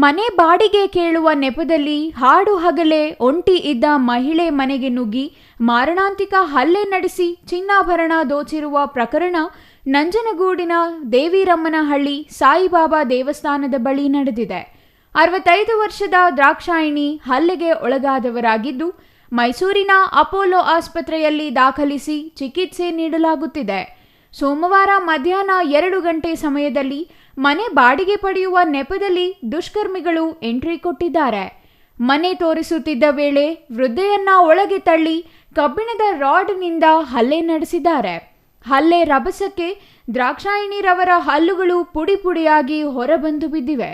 ಮನೆ ಬಾಡಿಗೆ ಕೇಳುವ ನೆಪದಲ್ಲಿ ಹಾಡು ಹಗಲೇ ಒಂಟಿ ಇದ್ದ ಮಹಿಳೆ ಮನೆಗೆ ನುಗ್ಗಿ ಮಾರಣಾಂತಿಕ ಹಲ್ಲೆ ನಡೆಸಿ ಚಿನ್ನಾಭರಣ ದೋಚಿರುವ ಪ್ರಕರಣ ನಂಜನಗೂಡಿನ ದೇವಿರಮ್ಮನಹಳ್ಳಿ ಸಾಯಿಬಾಬಾ ದೇವಸ್ಥಾನದ ಬಳಿ ನಡೆದಿದೆ. ಅರವತ್ತೈದು ವರ್ಷದ ದ್ರಾಕ್ಷಾಯಿಣಿ ಹಲ್ಲೆಗೆ ಒಳಗಾದವರಾಗಿದ್ದು, ಮೈಸೂರಿನ ಅಪೋಲೋ ಆಸ್ಪತ್ರೆಯಲ್ಲಿ ದಾಖಲಿಸಿ ಚಿಕಿತ್ಸೆ ನೀಡಲಾಗುತ್ತಿದೆ. ಸೋಮವಾರ ಮಧ್ಯಾಹ್ನ ಎರಡು ಗಂಟೆ ಸಮಯದಲ್ಲಿ ಮನೆ ಬಾಡಿಗೆ ಪಡೆಯುವ ನೆಪದಲ್ಲಿ ದುಷ್ಕರ್ಮಿಗಳು ಎಂಟ್ರಿ ಕೊಟ್ಟಿದ್ದಾರೆ. ಮನೆ ತೋರಿಸುತ್ತಿದ್ದ ವೇಳೆ ವೃದ್ಧೆಯನ್ನ ಒಳಗೆ ತಳ್ಳಿ ಕಬ್ಬಿಣದ ರಾಡ್ನಿಂದ ಹಲ್ಲೆ ನಡೆಸಿದ್ದಾರೆ. ಹಲ್ಲೆ ರಭಸಕ್ಕೆ ದ್ರಾಕ್ಷಾಯಿಣಿರವರ ಹಲ್ಲುಗಳು ಪುಡಿ ಪುಡಿಯಾಗಿ ಹೊರಬಂದು ಬಿದ್ದಿವೆ.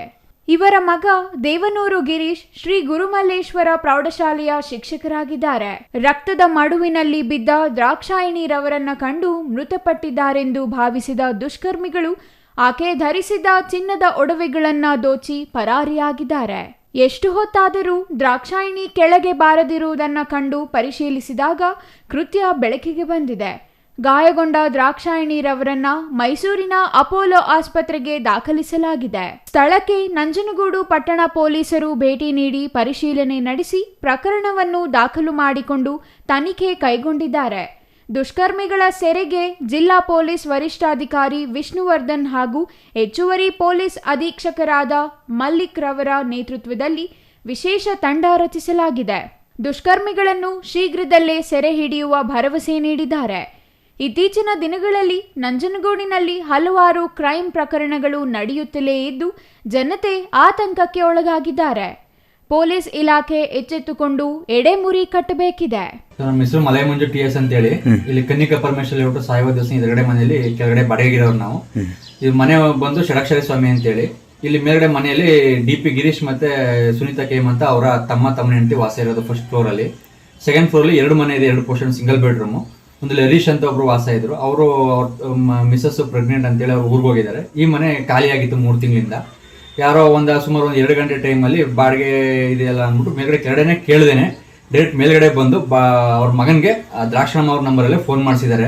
ಇವರ ಮಗ ದೇವನೂರು ಗಿರೀಶ್ ಶ್ರೀ ಗುರುಮಲ್ಲೇಶ್ವರ ಪ್ರೌಢಶಾಲೆಯ ಶಿಕ್ಷಕರಾಗಿದ್ದಾರೆ. ರಕ್ತದ ಮಡುವಿನಲ್ಲಿ ಬಿದ್ದ ದ್ರಾಕ್ಷಾಯಿಣಿರವರನ್ನ ಕಂಡು ಮೃತಪಟ್ಟಿದ್ದಾರೆಂದು ಭಾವಿಸಿದ ದುಷ್ಕರ್ಮಿಗಳು ಆಕೆ ಧರಿಸಿದ್ದ ಚಿನ್ನದ ಒಡವೆಗಳನ್ನ ದೋಚಿ ಪರಾರಿಯಾಗಿದ್ದಾರೆ. ಎಷ್ಟು ಹೊತ್ತಾದರೂ ದ್ರಾಕ್ಷಾಯಿಣಿ ಕೆಳಗೆ ಬಾರದಿರುವುದನ್ನು ಕಂಡು ಪರಿಶೀಲಿಸಿದಾಗ ಕೃತ್ಯ ಬೆಳಕಿಗೆ ಬಂದಿದೆ. ಗಾಯಗೊಂಡ ದ್ರಾಕ್ಷಾಯಿಣಿರವರನ್ನ ಮೈಸೂರಿನ ಅಪೋಲೋ ಆಸ್ಪತ್ರೆಗೆ ದಾಖಲಿಸಲಾಗಿದೆ. ಸ್ಥಳಕ್ಕೆ ನಂಜನಗೂಡು ಪಟ್ಟಣ ಪೊಲೀಸರು ಭೇಟಿ ನೀಡಿ ಪರಿಶೀಲನೆ ನಡೆಸಿ ಪ್ರಕರಣವನ್ನು ದಾಖಲು ಮಾಡಿಕೊಂಡು ತನಿಖೆ ಕೈಗೊಂಡಿದ್ದಾರೆ. ದುಷ್ಕರ್ಮಿಗಳ ಸೆರೆಗೆ ಜಿಲ್ಲಾ ಪೊಲೀಸ್ ವರಿಷ್ಠಾಧಿಕಾರಿ ವಿಷ್ಣುವರ್ಧನ್ ಹಾಗೂ ಹೆಚ್ಚುವರಿ ಪೊಲೀಸ್ ಅಧೀಕ್ಷಕರಾದ ಮಲ್ಲಿಕ್ ರವರ ನೇತೃತ್ವದಲ್ಲಿ ವಿಶೇಷ ತಂಡ ರಚಿಸಲಾಗಿದೆ. ದುಷ್ಕರ್ಮಿಗಳನ್ನು ಶೀಘ್ರದಲ್ಲೇ ಸೆರೆ ಹಿಡಿಯುವ ಭರವಸೆ ನೀಡಿದ್ದಾರೆ. ಇತ್ತೀಚಿನ ದಿನಗಳಲ್ಲಿ ನಂಜನಗೂಡಿನಲ್ಲಿ ಹಲವಾರು ಕ್ರೈಂ ಪ್ರಕರಣಗಳು ನಡೆಯುತ್ತಲೇ ಇದ್ದು, ಜನತೆ ಆತಂಕಕ್ಕೆ ಒಳಗಾಗಿದ್ದಾರೆ. ಪೊಲೀಸ್ ಇಲಾಖೆ ಎಚ್ಚೆತ್ತುಕೊಂಡು ಎಡೆಮುರಿ ಕಟ್ಟಬೇಕಿದೆ. ನಮ್ಮ ಹೆಸರು ಮಲೈ ಮಂಜು ಟಿ ಎಸ್ ಅಂತ ಹೇಳಿ ಇಲ್ಲಿ ಕನ್ನಿಕಾ ಪರಮೇಶ್ವರ ಲೇಔಟ್ ಸಾಯಿಬ ದೇವಸ್ಥಾನ ಎದುರುಗಡೆ ಮನೆಯಲ್ಲಿ ಕೆಳಗಡೆ ಬಾಡಿಗೆಗಿರೋರು ನಾವು. ಇದು ಮನೆ ಬಂದು ಷಡಕ್ಷರಿ ಸ್ವಾಮಿ ಅಂತ ಹೇಳಿ ಇಲ್ಲಿ ಮೇಲ್ಗಡೆ ಮನೆಯಲ್ಲಿ ಡಿ ಪಿ ಗಿರೀಶ್ ಮತ್ತೆ ಸುನೀತಾ ಕೇಮ್ ಅಂತ ಅವರ ತಮ್ಮ ತಮ್ಮನ ಹೆಂಡತಿ ವಾಸ ಇರೋದು ಫಸ್ಟ್ ಫ್ಲೋರ್ ಅಲ್ಲಿ. ಸೆಕೆಂಡ್ ಫ್ಲೋರ್ ಅಲ್ಲಿ ಎರಡು ಮನೆ ಇದೆ ಎರಡು ಪೋರ್ಷನ್ ಸಿಂಗಲ್ ಬೆಡ್ರೂಮ್ ಒಂದು ಹರೀಶ್ ಅಂತ ಒಬ್ರು ವಾಸ ಇದ್ರು. ಅವರು ಮಿಸಸ್ ಪ್ರೆಗ್ನೆಂಟ್ ಅಂತೇಳಿ ಅವ್ರು ಊರಿಗೆ ಹೋಗಿದ್ದಾರೆ. ಈ ಮನೆ ಖಾಲಿಯಾಗಿತ್ತು ಮೂರು ತಿಂಗಳಿಂದ. ಯಾರೋ ಒಂದು ಸುಮಾರು ಒಂದು ಎರಡು ಗಂಟೆ ಟೈಮಲ್ಲಿ ಬಾಡಿಗೆ ಇದೆಯಲ್ಲ ಅಂದ್ಬಿಟ್ಟು ಮೇಲ್ಗಡೆ ಕೆಳಗಡೆನೆ ಕೇಳಿದೇನೆ. ಡೈರೆಕ್ಟ್ ಮೇಲ್ಗಡೆ ಬಂದು ಬಾ, ಅವ್ರ ಮಗನಿಗೆ ದ್ರಾಕ್ಷಣಮ್ಮ ಅವ್ರ ನಂಬರಲ್ಲೇ ಫೋನ್ ಮಾಡಿಸಿದ್ದಾರೆ.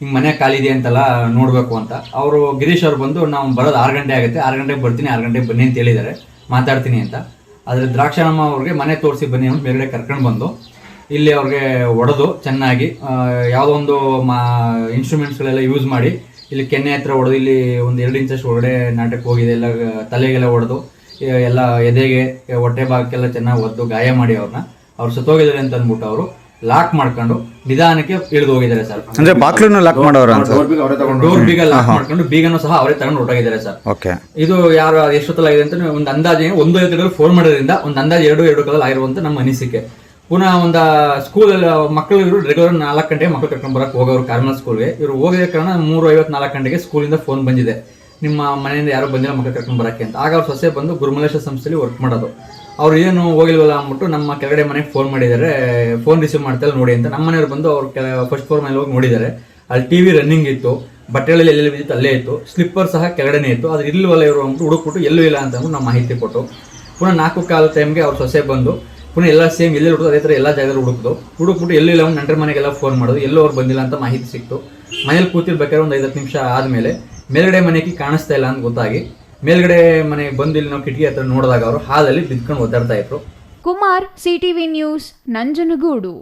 ಹಿಂಗೆ ಮನೆ ಖಾಲಿ ಇದೆ ಅಂತಲ್ಲ ನೋಡಬೇಕು ಅಂತ. ಅವರು ಗಿರೀಶ್ ಅವ್ರು ಬಂದು, ನಾವು ಬರೋದು ಆರು ಗಂಟೆ ಆಗುತ್ತೆ. ಆರು ಗಂಟೆಗೆ ಬರ್ತೀನಿ, ಆರು ಗಂಟೆಗೆ ಬನ್ನಿ ಅಂತ ಹೇಳಿದ್ದಾರೆ. ಮಾತಾಡ್ತೀನಿ ಅಂತ. ಆದರೆ ದ್ರಾಕ್ಷಣಮ್ಮ ಅವ್ರಿಗೆ ಮನೆ ತೋರಿಸಿ ಬನ್ನಿ ಅಂತ ಮೇಲ್ಗಡೆ ಕರ್ಕೊಂಡು ಬಂದು, ಇಲ್ಲಿ ಅವ್ರಿಗೆ ಒಡೆದು ಚೆನ್ನಾಗಿ ಯಾವುದೋ ಒಂದು ಮಾ ಇನ್ಸ್ಟ್ರೂಮೆಂಟ್ಸ್ಗಳೆಲ್ಲ ಯೂಸ್ ಮಾಡಿ ಇಲ್ಲಿ ಕೆನ್ನೆ ಹತ್ರ ಹೊಡೆದು ಇಲ್ಲಿ ಒಂದು ಎರಡು ಇಂಚಷ್ಟು ಒಳಗಡೆ ನಾಟಕ ಹೋಗಿದೆ ಎಲ್ಲ ತಲೆಗೆಲ್ಲ ಹೊಡೆದು ಎಲ್ಲ ಎದೆಗೆ ಹೊಟ್ಟೆ ಭಾಗಕ್ಕೆಲ್ಲ ಚೆನ್ನಾಗಿ ಒದ್ದು ಗಾಯ ಮಾಡಿ ಅವ್ರನ್ನ ಅವ್ರು ಸತ್ತೋಗಿದ್ದಾರೆ ಅಂತ ಅಂದ್ಬಿಟ್ಟು ಅವರು ಲಾಕ್ ಮಾಡ್ಕೊಂಡು ನಿಧಾನಕ್ಕೆ ಇಳಿದು ಹೋಗಿದ್ದಾರೆ ಸರ್. ಅಂದ್ರೆ ಬಾಕ್ಲನ್ನು ಲಾಕ್ ಮಾಡೋರು ಅಂತ? ಡೋರ್ ಬೀಗ ಲಾಕ್ ಮಾಡ್ಕೊಂಡು ಬೀಗನು ಸಹ ಅವರೇ ತಗೊಂಡು ಹೊರಟೋಗಿದ್ದಾರೆ ಸರ್. ಓಕೆ. ಇದು ಯಾರು ಎಷ್ಟೊತ್ತಲ್ಲಾಗಿದೆ ಅಂತ ಒಂದು ಅಂದಾಜು ಒಂದು ಐದು ಫೋನ್ ಮಾಡೋದ್ರಿಂದ ಒಂದು ಅಂದಾಜು ಎರಡು ಎರಡು ಕಾಲ ಆಗಿರುವಂತ ನಮ್ಮ ಅನಿಸಿಕೆ. ಪುನಃ ಒಂದು ಸ್ಕೂಲ್ ಮಕ್ಕಳು ಇವರು ರೆಗ್ಯುಲರ್ ನಾಲ್ಕು ಗಂಟೆಗೆ ಮಕ್ಕಳು ಕರ್ಕೊಂಡು ಬರಕ್ಕೆ ಹೋಗೋರು ಕಾರ್ಮಲ್ ಸ್ಕೂಲ್ಗೆ ಇವರು ಹೋಗಿದ ಕಾರಣ ಮೂರು ಐವತ್ತು ನಾಲ್ಕು ಗಂಟೆಗೆ ಸ್ಕೂಲಿಂದ ಫೋನ್ ಬಂದಿದೆ. ನಿಮ್ಮ ಮನೆಯಿಂದ ಯಾರೋ ಬಂದಿಲ್ಲ ಮಕ್ಕಳು ಕರ್ಕೊಂಡು ಬರಕ್ಕೆ ಅಂತ. ಆಗ ಅವ್ರ ಸೊಸೆ ಬಂದು ಗುರುಮಲೇಶ್ವರ ಸಂಸ್ಥೆಯಲ್ಲಿ ವರ್ಕ್ ಮಾಡೋದು. ಅವ್ರು ಏನು ಹೋಗಿಲ್ವಲ್ಲ ಅಂದ್ಬಿಟ್ಟು ನಮ್ಮ ಕೆಳಗಡೆ ಮನೆಗೆ ಫೋನ್ ಮಾಡಿದ್ದಾರೆ. ಫೋನ್ ರಿಸೀವ್ ಮಾಡ್ತಾರೆ ನೋಡಿ ಅಂತ. ನಮ್ಮ ಮನೆಯವ್ರು ಬಂದು ಅವ್ರು ಫಸ್ಟ್ ಫ್ಲೋರ್ ಮೇಲೆ ಹೋಗಿ ನೋಡಿದ್ದಾರೆ. ಅಲ್ಲಿ ಟಿ ವಿ ರನ್ನಿಂಗ್ ಇತ್ತು. ಬಟ್ಟೆಗಳಲ್ಲಿ ಎಲ್ಲೆಲ್ಲಿ ಬಿದ್ದಿತ್ತು ಅಲ್ಲೇ ಇತ್ತು. ಸ್ಲಿಪ್ಪರ್ ಸಹ ಕೆಳಗಡೆನೇ ಇತ್ತು. ಅದು ಇಲ್ವಲ್ಲ ಇವರು ಅಂದ್ಬಿಟ್ಟು ಹುಡುಕ್ಬಿಟ್ಟು ಎಲ್ಲೂ ಇಲ್ಲ ಅಂತ ನಮ್ಮ ಮಾಹಿತಿ ಕೊಟ್ಟು. ಪುನಃ ನಾಲ್ಕು ಕಾಲ ಟೈಮ್ಗೆ ಅವ್ರ ಸೊಸೆ ಬಂದು ಪುನಃ ಎಲ್ಲ ಸೇಮ್ ಎಲ್ಲೆಲ್ಲಿ ಹುಡುಕೋ ಅದೇ ಥರ ಎಲ್ಲ ಜಾಗದಲ್ಲಿ ಹುಡುಕ್ದು. ಹುಡುಕ್ಬಿಟ್ಟು ಎಲ್ಲೂ ಇಲ್ಲ ನಂಟರ ಮನೆಗೆಲ್ಲ ಫೋನ್ ಮಾಡೋದು. ಎಲ್ಲೋ ಅವ್ರು ಬಂದಿಲ್ಲ ಅಂತ ಮಾಹಿತಿ ಸಿಕ್ತು. ಮನೇಲಿ ಕೂತಿರ್ಬೇಕಾದ್ರೆ ಒಂದು ಐದತ್ತು ನಿಮಿಷ ಆದಮೇಲೆ ಮೇಲ್ಗಡೆ ಮನೆಗೆ ಕಾಣಿಸ್ತಾ ಇಲ್ಲ ಅಂತ ಗೊತ್ತಾಗಿ ಮೇಲ್ಗಡೆ ಮನೆಗೆ ಬಂದು ಇಲ್ಲಿ ನಾವು ಕಿಟಕಿ ಹತ್ರ ನೋಡಿದಾಗ ಅವರು ಹಾಲಲ್ಲಿ ಬಿದ್ಕೊಂಡು ಒದ್ದಾಡ್ತಾ ಇದ್ರು. Kumar CTV news Nanjangud.